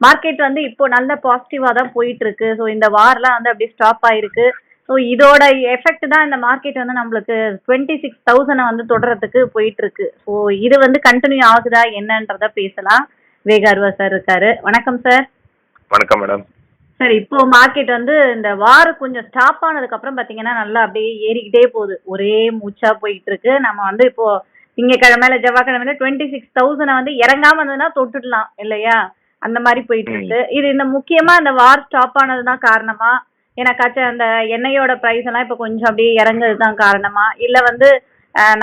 Market வந்து இப்போ நல்ல பாசிட்டிவாக தான் போயிட்டு இருக்கு ஸோ இந்த வார்லாம் வந்து அப்படியே ஸ்டாப் ஆயிருக்கு. ஸோ இதோட எஃபெக்ட் தான் இந்த மார்க்கெட் வந்து நம்மளுக்கு டுவெண்ட்டி சிக்ஸ் தௌசண்டை வந்து தொடரத்துக்கு போயிட்டு இருக்கு ஸோ இது வந்து கண்டினியூ ஆகுதா என்னன்றத பேசலாம். வேகார்வா சார் இருக்காரு. வணக்கம் சார் வணக்கம் மேடம் சார் இப்போ மார்க்கெட் வந்து இந்த வாரம் கொஞ்சம் ஸ்டாப் ஆனதுக்கு அப்புறம் பாத்தீங்கன்னா நல்லா அப்படியே ஏறிக்கிட்டே போகுது. ஒரே மூச்சா போயிட்டு இருக்கு நம்ம வந்து இப்போ திங்கக்கிழமையில செவ்வாய்க்கிழமையில டுவெண்ட்டி சிக்ஸ் தௌசண்ட் வந்து இறங்காம இருந்ததுன்னா தொட்டுடலாம் இல்லையா? அந்த மாதிரி போயிட்டு இருக்கு. இது இந்த முக்கியமா இந்த வார் ஸ்டாப் ஆனது தான் காரணமா? எனக்காச்சும் அந்த எண்ணெயோட பிரைஸ் எல்லாம் இப்போ கொஞ்சம் அப்படியே இறங்குறது தான் காரணமா? இல்ல வந்து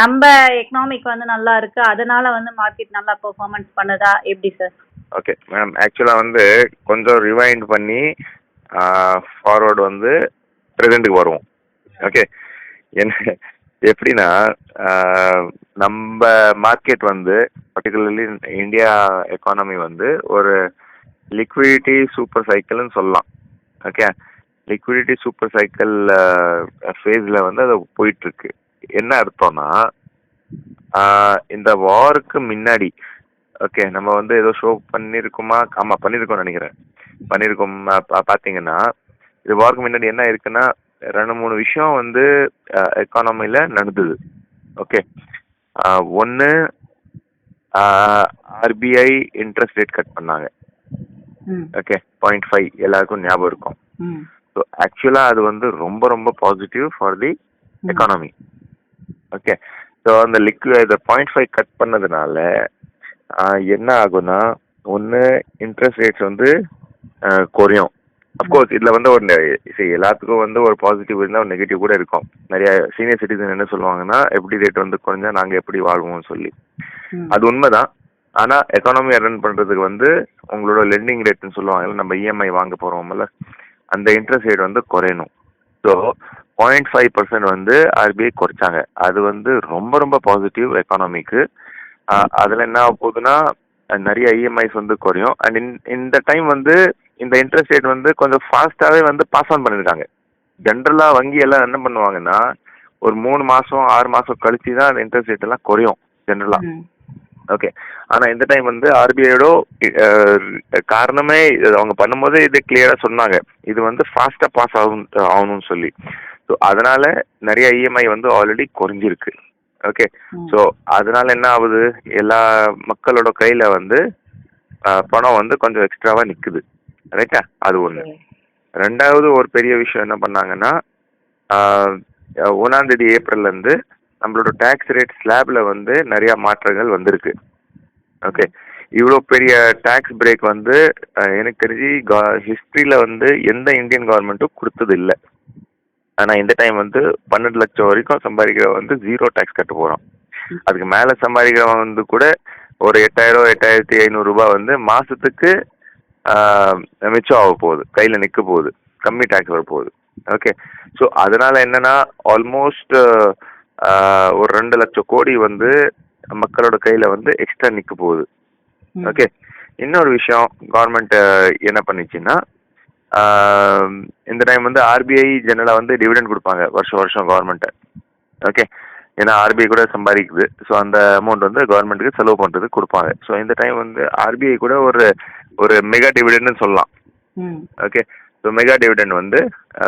நம்ம எக்கனாமிக் வந்து நல்லா இருக்கு. அதனால வந்து மார்க்கெட் நல்லா பெர்ஃபார்மன்ஸ் பண்ணுதா? எப்படி சார் ஓகே மேம் ஆக்சுவலாக வந்து கொஞ்சம் ரிவைண்ட் பண்ணி ஃபார்வர்டு வந்து ப்ரெசென்ட்டுக்கு வருவோம். ஓகே என்ன எப்படின்னா நம்ம மார்க்கெட் வந்து பர்டிகுலர்லி இந்தியா எக்கானமி வந்து ஒரு லிக்விடிட்டி சூப்பர் சைக்கிள்னு சொல்லலாம். ஓகே லிக்விடிட்டி சூப்பர் சைக்கிள் ஃபேஸில் வந்து அது போயிட்டுருக்கு. என்ன அர்த்தம்னா இந்த வாருக்கு முன்னாடி ஓகே நம்ம வந்து ஏதோ ஷோ பண்ணியிருக்கோமா ஆமாம் பண்ணியிருக்கோம்னு நினைக்கிறேன். பண்ணியிருக்கோம் பார்த்தீங்கன்னா இது வாருக்கு முன்னாடி என்ன இருக்குன்னா ரெண்டு மூணு விஷயம் வந்து எக்கானமியில் நடந்தது. ஓகே ஒன்று ஆர்பிஐ இன்ட்ரெஸ்ட் ரேட் கட் பண்ணாங்க. ஓகே பாயிண்ட் ஃபைவ் எல்லாருக்கும் ஞாபகம் இருக்கும். ஸோ ஆக்சுவலாக அது வந்து ரொம்ப ரொம்ப positive for the economy okay so அந்த லிக்விட் இந்த பாயிண்ட் ஃபைவ் கட் பண்ணதுனால என்ன ஆகும்னா ஒன்று இன்ட்ரெஸ்ட் ரேட்ஸ் வந்து குறையும். அஃப்கோர்ஸ் இதில் வந்து ஒரு சரி எல்லாத்துக்கும் வந்து ஒரு பாசிட்டிவ் இருந்தால் ஒரு நெகட்டிவ் கூட இருக்கும். நிறைய சீனியர் சிட்டிசன் என்ன சொல்லுவாங்கன்னா எப்படி ரேட் வந்து குறைஞ்சா நாங்கள் எப்படி வாழ்வோம்னு சொல்லி. அது உண்மைதான். ஆனால் எக்கானமி ரன் பண்ணுறதுக்கு வந்து உங்களோட லெண்டிங் ரேட்னு சொல்லுவாங்கல்ல நம்ம இஎம்ஐ வாங்க போகிறோம்ல அந்த இன்ட்ரெஸ்ட் ரேட் வந்து குறையணும். ஸோ பாயிண்ட் ஃபைவ் பர்சன்ட் வந்து ஆர்பிஐ குறைச்சாங்க. அது வந்து ரொம்ப ரொம்ப பாசிட்டிவ் எக்கானமிக்கு அதில் என்ன ஆக போகுதுன்னா நிறைய இஎம்ஐஸ் வந்து குறையும். அண்ட் இந்த டைம் வந்து இந்த இன்ட்ரெஸ்ட் ரேட் வந்து கொஞ்சம் ஃபாஸ்ட்டாகவே வந்து பாஸ் ஆன் பண்ணியிருக்காங்க ஜென்ரலாக வங்கி எல்லாம் என்ன பண்ணுவாங்கன்னா ஒரு மூணு மாதம் ஆறு மாதம் கழிச்சு தான் அந்த இன்ட்ரெஸ்ட் ரேட் எல்லாம் குறையும் ஜென்ரலாக. ஓகே ஆனா இந்த டைம் வந்து ஆர்பிஐயோட காரணமே அவங்க பண்ணும்போது இது கிளியரா சொன்னாங்க. இது வந்து ஃபாஸ்டா பாஸ் ஆகும் ஆகணும்னு சொல்லி. ஸோ அதனால நிறைய இஎம்ஐ வந்து ஆல்ரெடி குறைஞ்சிருக்கு. ஓகே. ஸோ அதனால என்ன ஆகுது? எல்லா மக்களோட கையில வந்து பணம் வந்து கொஞ்சம் எக்ஸ்ட்ராவா நிக்குது. ரைட்டா? அது ஒண்ணு. ரெண்டாவது ஒரு பெரிய விஷயம் என்ன பண்ணாங்கன்னா ஒண்ணாம் தேதி ஏப்ரல்ல இருந்து நம்மளோட டேக்ஸ் ரேட் ஸ்லாப்ல வந்து நிறைய மாற்றங்கள் வந்திருக்கு. ஓகே. இவ்வளோ பெரிய டேக்ஸ் பிரேக் வந்து எனக்கு தெரிஞ்சு ஹிஸ்ட்ரியில் வந்து எந்த இந்தியன் கவர்மெண்ட்டும் கொடுத்தது இல்லை ஆனால் இந்த டைம் வந்து பன்னெண்டு லட்சம் வரைக்கும் சம்பாதிக்கிற வந்து ஜீரோ டேக்ஸ் கட்ட போகிறோம் அதுக்கு மேலே சம்பாதிக்கிறவன் வந்து கூட ஒரு எட்டாயிரம் எட்டாயிரத்தி ஐநூறுரூபா வந்து மாதத்துக்கு மிச்சம் ஆக போகுது. கையில் நிற்க போகுது. கம்மி டேக்ஸ் வர போகுது. ஓகே ஸோ அதனால என்னன்னா ஆல்மோஸ்ட் ஒரு ரெண்டு லட்சம் கோடி வந்து மக்களோட கையில் வந்து எக்ஸ்ட்ரா நிற்க போகுது. ஓகே இன்னொரு விஷயம் கவர்மெண்ட் என்ன பண்ணிச்சுன்னா இந்த டைம் வந்து ஆர்பிஐ ஜெனரலாக வந்து டிவிடெண்ட் கொடுப்பாங்க. வருஷம் வருஷம் கவர்மெண்ட்டை ஓகே ஏன்னா ஆர்பிஐ கூட சம்பாதிக்குது. ஸோ அந்த அமௌண்ட் வந்து கவர்மெண்ட்டுக்கு செலவு பண்ணுறதுக்கு கொடுப்பாங்க. ஸோ இந்த டைம் வந்து ஆர்பிஐ கூட ஒரு ஒரு மெகா டிவிடெண்ட்னு சொல்லலாம். ஓகே ஸோ மெகா டிவிடெண்ட் வந்து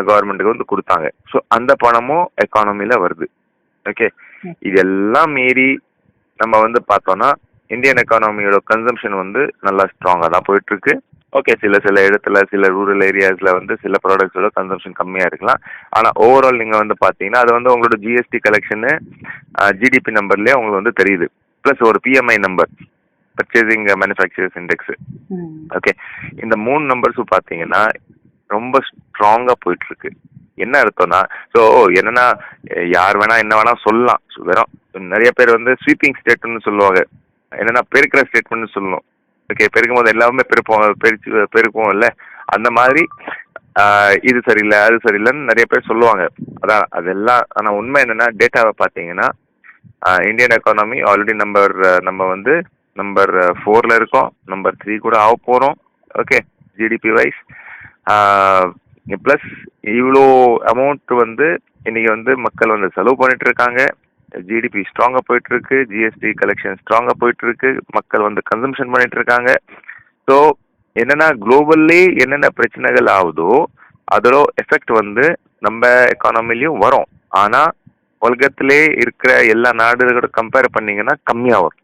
கவர்மெண்ட்டுக்கு வந்து கொடுத்தாங்க. ஸோ அந்த பணமும் எக்கானமியில் வருது. ஓகே இதெல்லாம் மீறி நம்ம வந்து பார்த்தோம்னா இந்தியன் எக்கானமியோட கன்சம்ஷன் வந்து நல்லா ஸ்ட்ராங்காக தான் போயிட்டு இருக்கு ஓகே சில சில இடத்துல சில ரூரல் ஏரியாஸில் வந்து சில ப்ராடக்ட்ஸோட கன்சம்ஷன் கம்மியாக இருக்கலாம். ஆனால் ஓவரால் நீங்கள் வந்து பார்த்தீங்கன்னா அது வந்து உங்களோட ஜிஎஸ்டி கலெக்ஷனு ஜிடிபி நம்பர்லேயே உங்களுக்கு வந்து தெரியுது. ப்ளஸ் ஒரு PMI number purchasing manufacturers index. Okay இந்த மூணு நம்பர்ஸும் பார்த்தீங்கன்னா ரொம்ப ஸ்ட்ராங்காக போயிட்டு இருக்கு என்ன அர்த்தம்னா ஸோ என்னன்னா யார் வேணா என்ன வேணா சொல்லலாம். வெறும் நிறைய பேர் வந்து ஸ்வீப்பிங் ஸ்டேட்மெண்ட் சொல்லுவாங்க. என்னன்னா பெருக்கிற ஸ்டேட்மெண்ட் சொல்லணும். ஓகே பெருக்கும் போது எல்லாமே பெருப்போம் பெருச்சு பெருக்கும் இல்லை அந்த மாதிரி இது சரியில்லை அது சரியில்லைன்னு நிறைய பேர் சொல்லுவாங்க. அதான் அதெல்லாம் ஆனால் உண்மை என்னென்னா டேட்டாவை பார்த்தீங்கன்னா இந்தியன் எக்கானமி ஆல்ரெடி நம்பர் நம்ம வந்து நம்பர் ஃபோரில் இருக்கோம் நம்பர் த்ரீ கூட ஆக போகிறோம் ஓகே ஜிடிபி வைஸ் ப்ளஸ் இவ்வளோ அமௌண்ட் வந்து இன்றைக்கி வந்து மக்கள் வந்து செலவு பண்ணிட்டு இருக்காங்க. ஜிடிபி ஸ்ட்ராங்கா போயிட்டு இருக்கு ஜிஎஸ்டி கலெக்ஷன் ஸ்ட்ராங்கா போயிட்டு இருக்கு மக்கள் வந்து கன்சம்ஷன் பண்ணிட்டு இருக்காங்க ஸோ என்னன்னா குளோபல்லி என்னென்ன பிரச்சனைகள் ஆகுதோ அதோட எஃபெக்ட் வந்து நம்ம எக்கானமிலையும் வரும். ஆனா உலகத்திலே இருக்கிற எல்லா நாடுகளோட கம்பேர் பண்ணீங்கன்னா கம்மியா வரும்.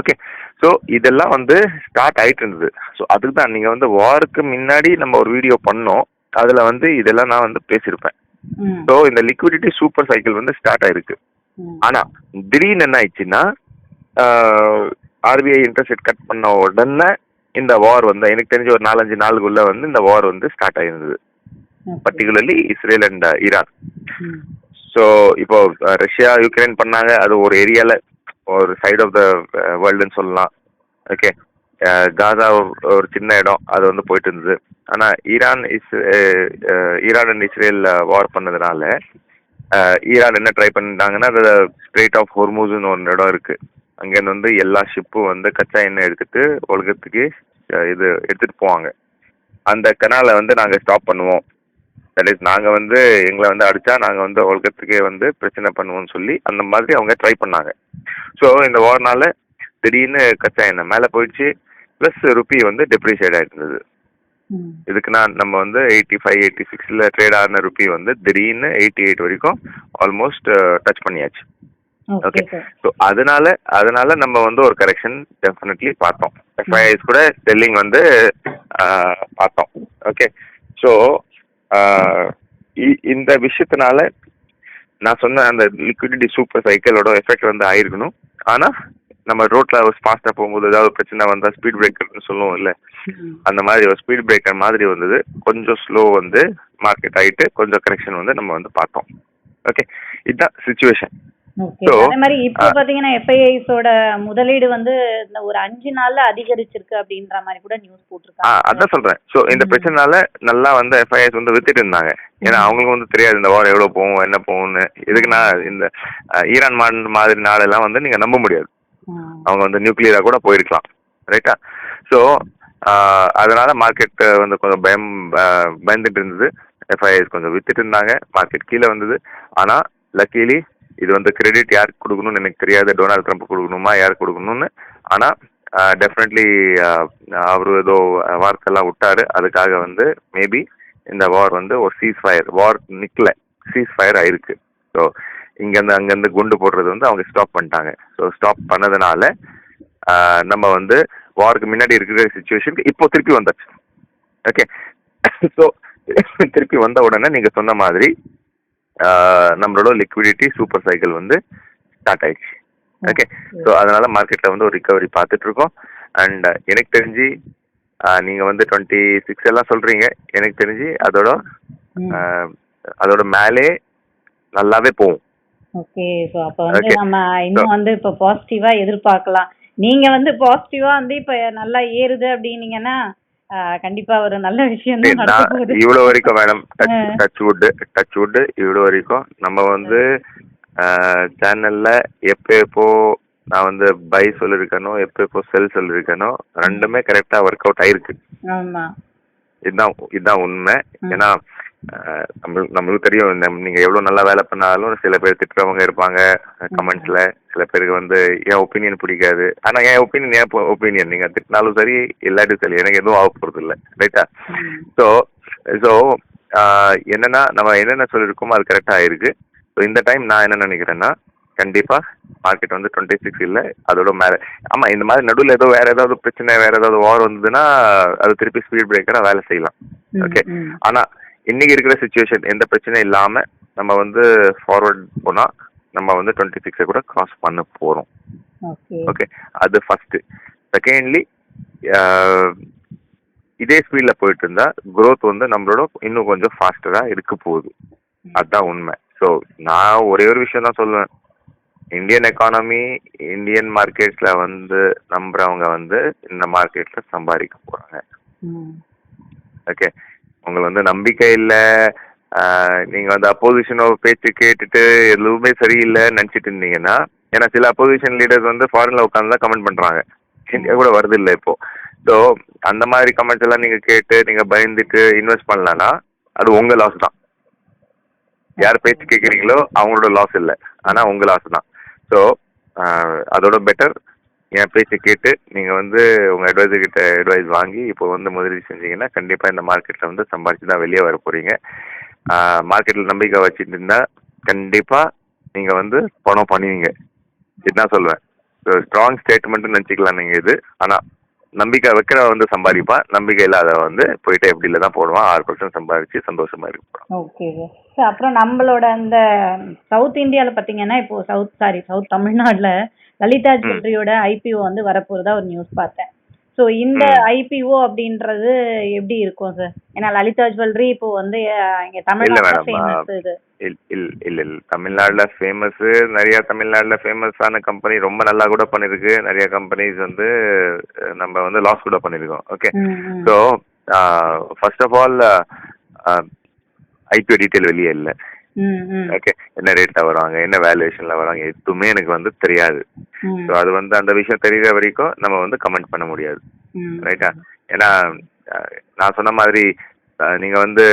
ஓகே ஸோ இதெல்லாம் வந்து ஸ்டார்ட் ஆயிட்டு இருந்தது. ஸோ அதுக்கு தான் நீங்கள் வந்து வாருக்கு முன்னாடி நம்ம ஒரு வீடியோ பண்ணோம். அதில் வந்து இதெல்லாம் நான் வந்து பேசியிருப்பேன். ஸோ இந்த லிக்விடிட்டி சூப்பர் சைக்கிள் வந்து ஸ்டார்ட் ஆயிருக்கு. ஆனா திடீர்னு என்ன ஆயிடுச்சுன்னா ஆர்பிஐ இன்ட்ரெஸ்ட் ரேட் கட் பண்ண உடனே இந்த வார் வந்து எனக்கு தெரிஞ்ச ஒரு நாலஞ்சு நாளுக்குள்ள வந்து இந்த வார் வந்து start ஆயிருந்தது. Particularly Israel and Iran so இப்போ ரஷ்யா யுக்ரைன் பண்ணாங்க. அது ஒரு ஏரியால ஒரு சைடு ஆஃப் த வேர்ல்டுன்னு சொல்லலாம். ஓகே காசா ஒரு- சின்ன இடம். அது வந்து போயிட்டு இருந்தது. ஆனா Iran is Iran and Israel war பண்ணதுனால ஈரான் என்ன ட்ரை பண்ணிட்டாங்கன்னா அது ஸ்ட்ரெயிட் ஆஃப் ஹோர்மூஸ்னு ஒரு இடம் இருக்கு. அங்கேருந்து வந்து எல்லா ஷிப்பும் வந்து கச்சா எண்ணெய் எடுத்துட்டு உலகத்துக்கு இது எடுத்துட்டு போவாங்க. அந்த கனாலை வந்து நாங்கள் ஸ்டாப் பண்ணுவோம். தட் இஸ் நாங்கள் வந்து எங்களை வந்து அடிச்சா நாங்கள் வந்து உலகத்துக்கே வந்து பிரச்சனை பண்ணுவோம்னு சொல்லி அந்த மாதிரி அவங்க ட்ரை பண்ணாங்க. ஸோ இந்த வார்னால திடீர்னு கச்சா எண்ணெய் மேலே போயிடுச்சு. ப்ளஸ் ருப்பி வந்து டெப்ரிஷியேட் ஆகிட்டு இருந்தது. ம். இதுக்கு நான் நம்ம வந்து எயிட்டி ஃபைவ் எயிட்டி சிக்ஸில் ட்ரேட் ஆன ருப்பி வந்து திடீர்னு எயிட்டி எயிட் வரைக்கும் ஆல்மோஸ்ட் டச் பண்ணியாச்சு. ஓகே ஸோ அதனால அதனால நம்ம வந்து ஒரு கரெக்ஷன் டெஃபினெட்லி பார்த்தோம். எஃப்ஐஎஸ் கூட செல்லிங் வந்து பார்த்தோம். ஓகே ஸோ இந்த விஷயத்தினால நான் சொன்ன அந்த லிக்விடிட்டி சூப்பர் சைக்கிளோட எஃபெக்ட் வந்து ஆயிருக்கணும். ஆனா நம்ம ரோட்ல ஃபாஸ்டா போகும்போது ஏதாவது பிரச்சனை வந்தா ஸ்பீட் பிரேக்கர்னு சொல்லுவோம் இல்ல. அந்த மாதிரி ஒரு ஸ்பீட் பிரேக்கர் மாதிரி வந்தது. கொஞ்சம் ஸ்லோ வந்து மார்க்கெட் ஆயிட்டு கொஞ்சம் கரெக்ஷன் வந்து நம்ம வந்து பார்த்தோம். ஓகே இதுதான் சுச்சுவேஷன் முதலீடு வந்து ஒரு அஞ்சு நாள்ல அதிகரிச்சிருக்கு அப்படின்ற மாதிரி கூட நியூஸ் ஆ போட்டிருக்காங்க அதான் சொல்றேன். ஸோ இந்த. பிரச்சனைனால நல்லா வந்து எஃப்ஐஎஸ் வந்து வித்துட்டு இருந்தாங்க. ஏன்னா ம். அவங்களுக்கு வந்து தெரியாது இந்த வாரம் எவ்வளவு போகும் என்ன போகும்னு. இதுக்கு நான் இந்த ஈரான் மாதிரி நாடெல்லாம் வந்து நீங்க நம்ப முடியாது. அவங்க வந்து நியூக்ளியரா கூட போயிருக்கலாம். ரைட்டா ஸோ அதனால மார்க்கெட் வந்து கொஞ்சம் பயம் பயந்துட்டு இருந்தது. எஃப்ஐஎஸ் கொஞ்சம் வித்துட்டு இருந்தாங்க. மார்க்கெட் கீழே வந்தது. ஆனா லக்கீலி இது வந்து கிரெடிட் யாருக்கு கொடுக்கணும்னு எனக்கு தெரியாது. டொனால்ட் ட்ரம்ப் கொடுக்கணுமா? யாருக்கு கொடுக்கணும்னு? ஆனா டெஃபினெட்லி அவரு ஏதோ வார்த்தைலாம் விட்டாரு. அதுக்காக வந்து மேபி இந்த வார் வந்து ஒரு சீஸ் ஃபயர் வார் நிக்கல. சீஸ் ஃபயர் ஆயிருக்கு. ஸோ இங்கேருந்து அங்கேருந்து குண்டு போடுறது வந்து அவங்க ஸ்டாப் பண்ணிட்டாங்க. ஸோ ஸ்டாப் பண்ணதுனால நம்ம வந்து வாருக்கு முன்னாடி இருக்கிற சுச்சுவேஷனுக்கு இப்போ திருப்பி வந்தாச்சு. ஓகே ஸோ திருப்பி வந்த உடனே நீங்கள் சொன்ன மாதிரி நம்மளோட லிக்விடிட்டி சூப்பர் சைக்கிள் வந்து ஸ்டார்ட் ஆயிடுச்சு. ஓகே ஸோ அதனால மார்க்கெட்டில் வந்து ஒரு ரிகவரி பார்த்துட்டு இருக்கோம் அண்ட் எனக்கு தெரிஞ்சு ஆஹ், நீங்க வந்து டுவெண்ட்டி சிக்ஸ் எல்லாம் சொல்றீங்க. எனக்கு தெரிஞ்சு அதோட அதோட மேலே நல்லாவே போகும். ஓகே ஸோ அப்போ வந்து. நம்ம இன்னும் வந்து இப்போ பாசிட்டிவா எதிர்பார்க்கலாம். நீங்க வந்து பாசிட்டிவா வந்து இப்போ நல்லா ஏறுது அப்படின்னீங்கன்னா கண்டிப்பா ஒரு நல்ல விஷயம் இவ்வளவு வரைக்கும் madam touch wood touch wood இவ்வளவு வரைக்கும். நம்ம வந்து சேனல்ல எப்போ எப்போ நான் வந்து பை சொல்லியிருக்கனோ எப்போ எப்போ செல் சொல்லியிருக்கனோ ரெண்டுமே கரெக்டா ஒர்க் அவுட் ஆயிருக்கு. ஆமா. இதுதான் இதுதான் உண்மை. ஏன்னா நம்மளுக்கு நம்மளுக்கு தெரியும் நீங்க எவ்வளவு நல்லா வேலை பண்ணாலும் சில பேர் திட்டுறவங்க இருப்பாங்க கமெண்ட்ஸ்ல சில பேருக்கு வந்து என் ஒப்பீனியன் பிடிக்காது. ஆனா என் ஒப்பீனியன் என் ஒப்பீனியன் நீங்க திட்டினாலும் சரி இல்லாட்டி சரி எனக்கு எதுவும் ஆக போறது இல்லை. ரைட்டா. ஸோ ஸோ என்னன்னா நம்ம என்னென்ன சொல்லியிருக்கோமோ அது கரெக்டாக ஆயிருக்கு ஸோ இந்த டைம் நான் என்ன நினைக்கிறேன்னா கண்டிப்பா மார்க்கெட் வந்து டுவெண்ட்டி சிக்ஸ் இல்லை அதோட மேலே. ஆமா இந்த மாதிரி நடுவில் ஏதோ வேற ஏதாவது பிரச்சனை வேற ஏதாவது வார் வந்ததுன்னா அது திருப்பி ஸ்பீட் பிரேக்கரா வேலை செய்யலாம். ஓகே ம். இன்னைக்கு இருக்கிற சுச்சுவேஷன் எந்த பிரச்சனையும் இல்லாம நம்ம வந்து ஃபார்வர்ட் போனா நம்ம வந்து டுவெண்ட்டி சிக்ஸை கூட கிராஸ் பண்ண போறோம். ஓகே அது ஃபர்ஸ்ட் செகண்ட்லி இதே ஸ்பீட்ல போயிட்டு இருந்தா growth வந்து நம்மளோட இன்னும் கொஞ்சம் ஃபாஸ்டரா இருக்க போகுது. அதுதான் உண்மை. ஸோ நான் ஒரே ஒரு விஷயம் தான் சொல்லுவேன். இந்தியன் எக்கானமி இந்தியன் மார்க்கெட்ஸ்ல வந்து நம்புறவங்க வந்து இந்த மார்க்கெட்ல சம்பாதிக்க போறாங்க. ஓகே உங்களுக்கு வந்து நம்பிக்கை இல்லை. நீங்கள் வந்து அப்போசிஷனோட பேச்சு கேட்டுட்டு எதுவுமே சரியில்லை நினச்சிட்டு இருந்தீங்கன்னா ஏன்னா சில அப்போசிஷன் லீடர்ஸ் வந்து ஃபாரின்ல உட்காந்து தான் கமெண்ட் பண்ணுறாங்க இந்தியா கூட வருது இல்லை இப்போ. ஸோ அந்த மாதிரி கமெண்ட்ஸ் எல்லாம் நீங்கள் கேட்டு நீங்கள் பயந்துட்டு இன்வெஸ்ட் பண்ணலன்னா அது உங்கள் லாஸ் தான். யார் பேச்சு கேட்குறீங்களோ அவங்களோட லாஸ் இல்லை. ஆனால் உங்கள் லாஸ் தான். ஸோ அதோட பெட்டர் என் பேச்சை கேட்டு நீங்க வந்து உங்க அட்வைசர் கிட்ட அட்வைஸ் வாங்கி இப்போ வந்து முதலீடு செஞ்சீங்கன்னா கண்டிப்பா இந்த மார்க்கெட்ல வந்து சம்பாரிச்சு தான் வெளியே வர போறீங்க. மார்க்கெட்ல நம்பிக்கை வச்சுட்டு இருந்தா கண்டிப்பா நீங்க வந்து பணம் பண்ணுவீங்க இதுதான் சொல்லுவேன் ஸ்ட்ராங் ஸ்டேட்மெண்ட் நினச்சிக்கலாம் நீங்க இது. ஆனா நம்பிக்கை வைக்கிறவன் வந்து சம்பாதிப்பா நம்பிக்கை இல்லாத வந்து போயிட்டு எப்படில தான் போடுவான். ஆறு பர்சன்ட் சம்பாதிச்சு சந்தோஷமா இருக்க ஓகே. சார் சார் அப்புறம் நம்மளோட அந்த சவுத் இந்தியாவில் பார்த்தீங்கன்னா இப்போ சவுத் சாரி சவுத் தமிழ்நாட்டில் லலிதா ஜுவல்லரியோட ஐபிஓ வந்து வரப்போறதா ஒரு நியூஸ் பார்த்தேன். ஸோ இந்த. ஐபிஓ அப்படின்றது எப்படி இருக்கும் சார் ஏன்னா லலிதா ஜுவல்லரி இப்போ வந்து இங்க இல்ல தமிழ்நாட்டில் மேடம் ஃபேமஸ் இது. இல் இல் இல்ல இல்ல. தமிழ்நாடுல ஃபேமஸ் நிறைய தமிழ்நாடுல ஃபேமஸான கம்பெனி ரொம்ப நல்லா கூட பண்ணிருக்கு. நிறைய கம்பெனிஸ் வந்து நம்ம வந்து லாஸ் கூட பண்ணிருக்கோம். Okay. So first of all IPO detail வெளியே இல்லை. ஓகே என்ன ரேட்ல வராங்க என்ன வேல்யூவேஷன்ல வராங்க எதுவுமே எனக்கு வந்து தெரியாது. ஸோ அது வந்து அந்த விஷயம் தெரியுற வரைக்கும் நம்ம வந்து கமெண்ட் பண்ண முடியாது. ரைட்டா ஏன்னா நான் சொன்ன மாதிரி நீங்க வந்து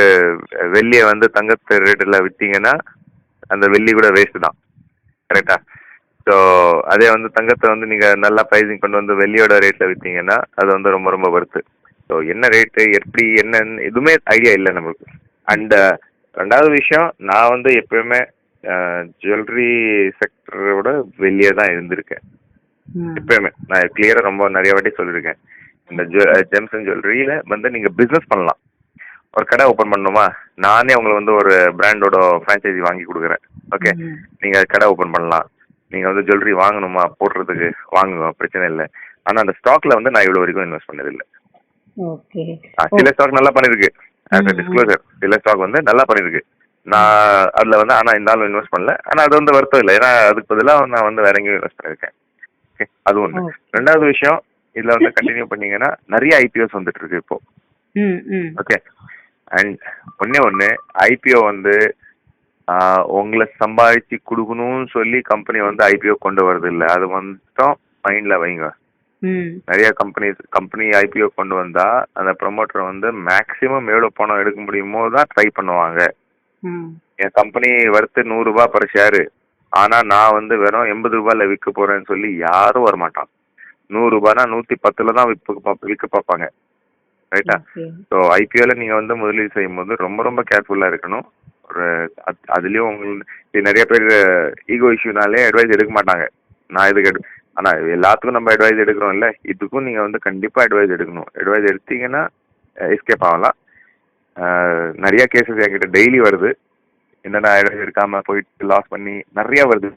வெள்ளியை வந்து தங்கத்து ரேட்டில் விற்றீங்கன்னா அந்த வெள்ளி கூட வேஸ்ட் தான். கரெக்டா ஸோ அதே வந்து தங்கத்தை வந்து நீங்க நல்லா ப்ரைஸிங் கொண்டு வந்து வெள்ளியோட ரேட்ல விற்றீங்கன்னா அது வந்து ரொம்ப ரொம்ப வருத்து ஸோ என்ன ரேட்டு எப்படி என்னன்னு எதுவுமே ஐடியா இல்லை நமக்கு. அண்ட் ரெண்டாவது விஷயம் நான் வந்து எப்பயுமே ஜுவல்லரி செக்டரோட வெளியே தான் இருந்திருக்கேன். எப்பயுமே. நான் கிளியரா ரொம்ப நிறைய வாட்டி சொல்லியிருக்கேன். இந்த ஜெம்ஸ் அண்ட் ஜுவல்லரியில வந்து நீங்க பிசினஸ் பண்ணலாம். ஒரு கடை ஓபன் பண்ணணுமா? நானே உங்களுக்கு வந்து ஒரு பிராண்டோட ஃப்ரான்ச்சைசி வாங்கி கொடுக்குறேன். ஓகே. நீங்க கடை ஓபன் பண்ணலாம். நீங்க வந்து ஜுவல்லரி வாங்கணுமா? போடுறதுக்கு வாங்குங்க. பிரச்சனை இல்லை. ஆனா அந்த ஸ்டாக்ல வந்து நான் இவ்வளவு வரைக்கும் இன்வெஸ்ட் பண்ணதில்லை. ஓகே. ஆ, சில ஸ்டாக் நல்லா பண்ணிருக்கு ஆஸ் ம், டிஸ்க்ளோசர் சில ஸ்டாக் வந்து நல்லா பண்ணிருக்கு. நான் அதுல வந்து ஆனா இந்த ஆளும் இன்வெஸ்ட் பண்ணல. ஆனா அது வந்து வருத்தம் இல்லை. ஏன்னா அதுக்கு பதிலாக நான் வந்து வேற எங்கேயும் இன்வெஸ்ட் பண்ணிருக்கேன். ஓகே அது ஒண்ணு. Okay. ரெண்டாவது விஷயம் இதுல வந்து கண்டினியூ பண்ணீங்கன்னா நிறைய ஐபிஓஸ் வந்துட்டு இருக்கு இப்போ. ஓகே அண்ட் ஒண்ணே ஒண்ணு ஐபிஓ வந்து உங்களை சம்பாதிச்சு கொடுக்கணும்னு சொல்லி கம்பெனி வந்து ஐபிஓ கொண்டு வரது இல்லை அது மட்டும் மைண்ட்ல வைங்க. நிறைய கம்பெனிஸ் கம்பெனி ஐபிஓ கொண்டு வந்தா அந்த ப்ரொமோட்டர் வந்து மேக்ஸிமம் எவ்வளவு பணம் எடுக்க முடியுமோ தான் ட்ரை பண்ணுவாங்க. என் கம்பெனி வர்த்து நூறு ரூபாய் பர் ஷேரு ஆனா நான் வந்து வெறும் எண்பது ரூபாயில விற்க போறேன்னு சொல்லி யாரும் வரமாட்டான். நூறு ரூபாய்னா நூத்தி பத்துல தான் விற்க பாப்ப- விற்க பார்ப்பாங்க ரைட்டா ஸோ ஐபிஓல நீங்க வந்து முதலீடு செய்யும் போது ரொம்ப ரொம்ப கேர்ஃபுல்லா இருக்கணும். ஒரு அது- அதுலயும் உங்களுக்கு நிறைய பேர் ஈகோ இஷ்யூனாலே அட்வைஸ் எடுக்க மாட்டாங்க. நான் இதுக்கு ஆனா எல்லாத்துக்கும் நம்ம அட்வைஸ் எடுக்கிறோம் இல்ல? இதுக்கும் நீங்க வந்து கண்டிப்பா அட்வைஸ் எடுக்கணும். அட்வைஸ் எடுத்தீங்கன்னா எஸ்கேப் ஆகலாம். நிறைய கேசஸ் என்கிட்ட டெய்லி வருது. என்னடா அட்வைஸ் எடுக்காம போயிட்டு லாஸ் பண்ணி நிறைய வருது.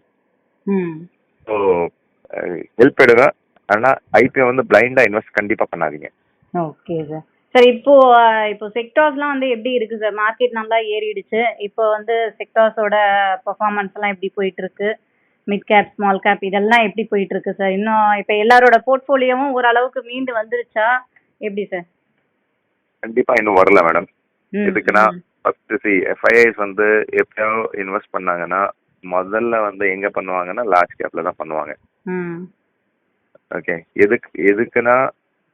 ஸோ ஹெல்ப் எடுங்க. ஆனா ஐபிஓ வந்து பிளைண்டா இன்வெஸ்ட் கண்டிப்பா பண்ணாதீங்க. ஓகே சார் சார் இப்போ இப்போ செக்டார்ஸ்லாம் வந்து எப்படி இருக்கு சார் மார்க்கெட் நல்லா ஏறிடுச்சு. இப்போ வந்து செக்டார்ஸோட பெர்ஃபார்மன்ஸ் எல்லாம் எப்படி போயிட்டு இருக்கு? மிட் கேப் ஸ்மால் கேப் இதெல்லாம் எப்படி போயிட்டு இருக்கு சார் இன்னும் இப்போ எல்லாரோட போர்ட்ஃபோலியோவும் ஓரளவுக்கு மீண்டு வந்துருச்சா? எப்படி சார் கண்டிப்பா இன்னும் வரல மேடம் எதுக்குன்னா. ஃபர்ஸ்ட் சி எஃப்ஐஐஸ் வந்து எப்பயோ இன்வெஸ்ட் பண்ணாங்கன்னா முதல்ல வந்து எங்க பண்ணுவாங்கன்னா லார்ஜ் கேப்ல தான் பண்ணுவாங்க. ஓகே எதுக்கு எதுக்குன்னா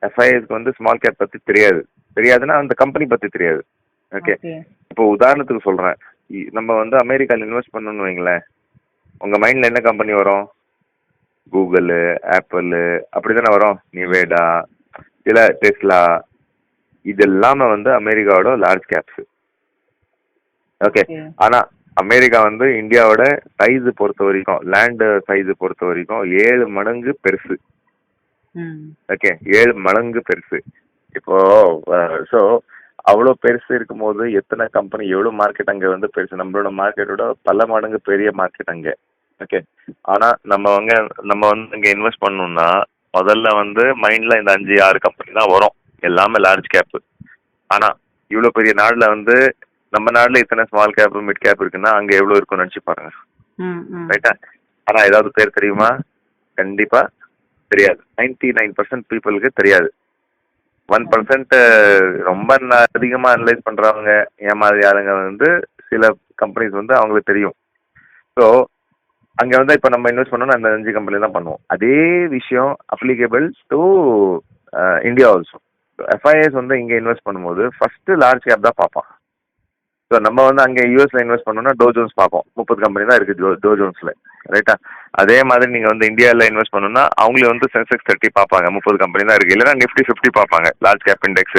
எஃப்ஐஐஸ்க்கு வந்து ஸ்மால் கேப் பத்தி தெரியாது. தெரியாதுன்னா அந்த கம்பெனி பத்தி தெரியாது. ஓகே இப்போ உதாரணத்துக்கு சொல்றேன். நம்ம வந்து அமெரிக்கால இன்வெஸ்ட் பண்ணணும்னு வைங்களேன். உங்க மைண்ட்ல என்ன கம்பெனி வரும்? கூகுள் ஆப்பிள் அப்படிதானே வரும்? நிவேடா இல்ல டெஸ்லா இது எல்லாமே வந்து அமெரிக்காவோட லார்ஜ் கேப்ஸ் ஓகே ஆனா அமெரிக்கா வந்து இந்தியாவோட சைஸ் பொறுத்த வரைக்கும் லேண்ட் சைஸ் பொறுத்த வரைக்கும் ஏழு மடங்கு பெருசு. ஓகே ஏழு மடங்கு பெருசு. இப்போ ஸோ அவ்வளோ பெருசு இருக்கும்போது எத்தனை கம்பெனி எவ்வளோ மார்க்கெட் அங்கே வந்து பெருசு? நம்மளோட மார்க்கெட்டோட பல மடங்கு பெரிய மார்க்கெட் அங்கே. ஓகே ஆனா நம்ம வந்து நம்ம வந்து இங்கே இன்வெஸ்ட் பண்ணணும்னா முதல்ல வந்து மைண்ட்ல இந்த அஞ்சு ஆறு கம்பெனி தான் வரும். எல்லாமே லார்ஜ் கேப் ஆனா இவ்வளோ பெரிய நாடுல வந்து நம்ம நாடுல இத்தனை ஸ்மால் கேப் மிட் கேப் இருக்குன்னா அங்க எவ்வளோ இருக்கும்னு நினச்சி பாருங்க. ரைட்டா ஆனா ஏதாவது பேர் தெரியுமா? கண்டிப்பா தெரியாது. நைன்டி நைன் பர்சன்ட் பீப்புளுக்கு தெரியாது. ஒன் பர்சன்ட் ரொம்ப ந- அதிகமா அனலைஸ் பண்றவங்க ஏமாதிரி ஆளுங்க வந்து சில கம்பெனிஸ் வந்து அவங்களுக்கு தெரியும். ஸோ அங்க வந்து இப்போ நம்ம இன்வெஸ்ட் பண்ணோம்னா அந்த அஞ்சு கம்பெனி தான் பண்ணுவோம். அதே விஷயம் applicable to India also FIs வந்து இங்க இன்வெஸ்ட் பண்ணும்போது ஃபர்ஸ்ட் லார்ஜ் கேப் தான் பார்ப்பான். ஸோ நம்ம வந்து அங்கே யூஎஸ்ல இன்வெஸ்ட் பண்ணோம்னா டோ ஜோன்ஸ் பார்ப்போம். முப்பது கம்பெனி தான் இருக்கு டோ ஜோன்ஸ்ல ரைட்டா அதே மாதிரி நீங்க வந்து இந்தியாவில் இன்வெஸ்ட் பண்ணணும்னா அவங்களே வந்து சென்செக்ஸ் தேர்ட்டி பார்ப்பாங்க. முப்பது கம்பெனி தான் இருக்கு. இல்லைன்னா நிஃப்டி ஃபிஃப்டி பார்ப்பாங்க. லார்ஜ் கேப் இண்டெக்ஸ்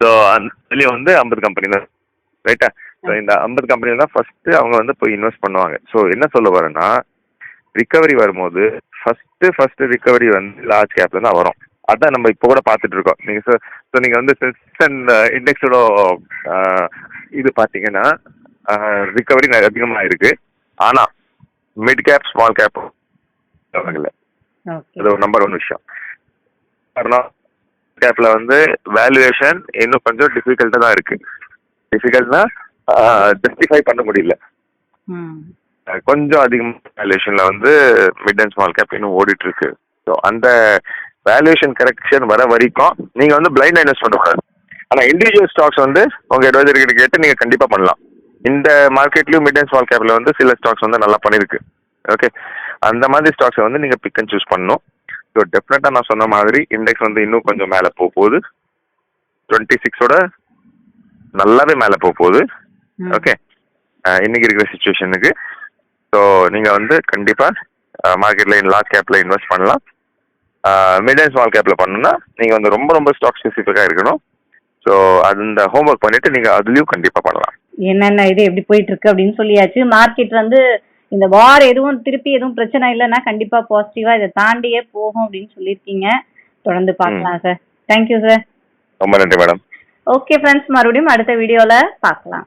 ஸோ அதுலேயும் வந்து ஐம்பது கம்பெனி தான். ரைட்டா ஸோ இந்த ஐம்பது கம்பெனியில் தான் ஃபர்ஸ்ட் அவங்க வந்து போய் இன்வெஸ்ட் பண்ணுவாங்க. ஸோ என்ன சொல்ல வரேன்னா ரிக்கவரி வரும்போது ஃபர்ஸ்ட் ஃபர்ஸ்ட் ரிக்கவரி வந்து லார்ஜ் கேப்ல தான் வரும். அதான் நம்ம இப்போ கூட பார்த்துட்டு இருக்கோம். நீங்க ஸோ நீங்க வந்து சென்ஸ் அண்ட் இண்டெக்ஸோட இது பார்த்தீங்கன்னா ரிகவரி அதிகமாக இருக்கு ஆனா mid cap small cap okay அது ஒரு நம்பர் ஒன் விஷயம். காரணம் கேப்ல வந்து வேல்யூவேஷன் இன்னும் கொஞ்சம் டிஃபிகல்ட்டாக தான் இருக்கு. டிஃபிகல்ட்னா ஜஸ்டிஃபை பண்ண முடியல. கொஞ்சம் அதிகமாக வேல்யூவேஷன்ல வந்து மிட் அண்ட் ஸ்மால் கேப் இன்னும் ஓடிட்டு இருக்கு. ஸோ அந்த வேல்யூவேஷன் கரெக்ஷன் வர வரைக்கும் நீங்க வந்து பிளைண்ட் இன்வெஸ்ட் பண்ணக்கூடாது ஆனா இண்டிவிஜுவல் ஸ்டாக்ஸ் வந்து உங்க அட்வைசர் கிட்ட கேட்டு நீங்க கண்டிப்பா பண்ணலாம். இந்த மார்க்கெட்லயும் மிட் அண்ட் ஸ்மால் கேப்ல வந்து சில ஸ்டாக்ஸ் வந்து நல்லா பண்ணிருக்கு. ஓகே அந்த மாதிரி ஸ்டாக்ஸை வந்து நீங்க பிக் அண்ட் சூஸ் பண்ணணும். ஸோ டெஃபினட்டா நான் சொன்ன மாதிரி இண்டெக்ஸ் வந்து இன்னும் கொஞ்சம் மேலே போக போகுது டுவெண்ட்டி சிக்ஸோட நல்லாவே மேலே போக போகுது. ஓகே இன்னைக்கு இருக்கிற சுச்சுவேஷனுக்கு ஸோ நீங்க வந்து கண்டிப்பா மார்க்கெட்ல லார்ஜ் கேப்ல இன்வெஸ்ட் பண்ணலாம். மிட் அண்ட் ஸ்மால் கேப்ல பண்ணணும்னா நீங்க வந்து ரொம்ப ரொம்ப ஸ்டாக் ஸ்பெசிஃபிக்காக இருக்கணும். ஸோ அந்த ஹோம்ஒர்க் பண்ணிட்டு நீங்க அதுலயும் கண்டிப்பா பண்ணலாம். என்னென்ன இது எப்படி போயிட்டு இருக்கு அப்படின்னு சொல்லியாச்சு. மார்க்கெட் வந்து இந்த வார் எதுவும் திருப்பி எதுவும் பிரச்சனை இல்லைன்னா கண்டிப்பா பாசிட்டிவா இதை தாண்டியே போகும் அப்படின்னு சொல்லியிருக்கீங்க. தொடர்ந்து பார்க்கலாம் சார் தேங்க்யூ சார் ரொம்ப நன்றி மேடம் ஓகே ஃப்ரெண்ட்ஸ் மறுபடியும் அடுத்த வீடியோல பார்க்கலாம்.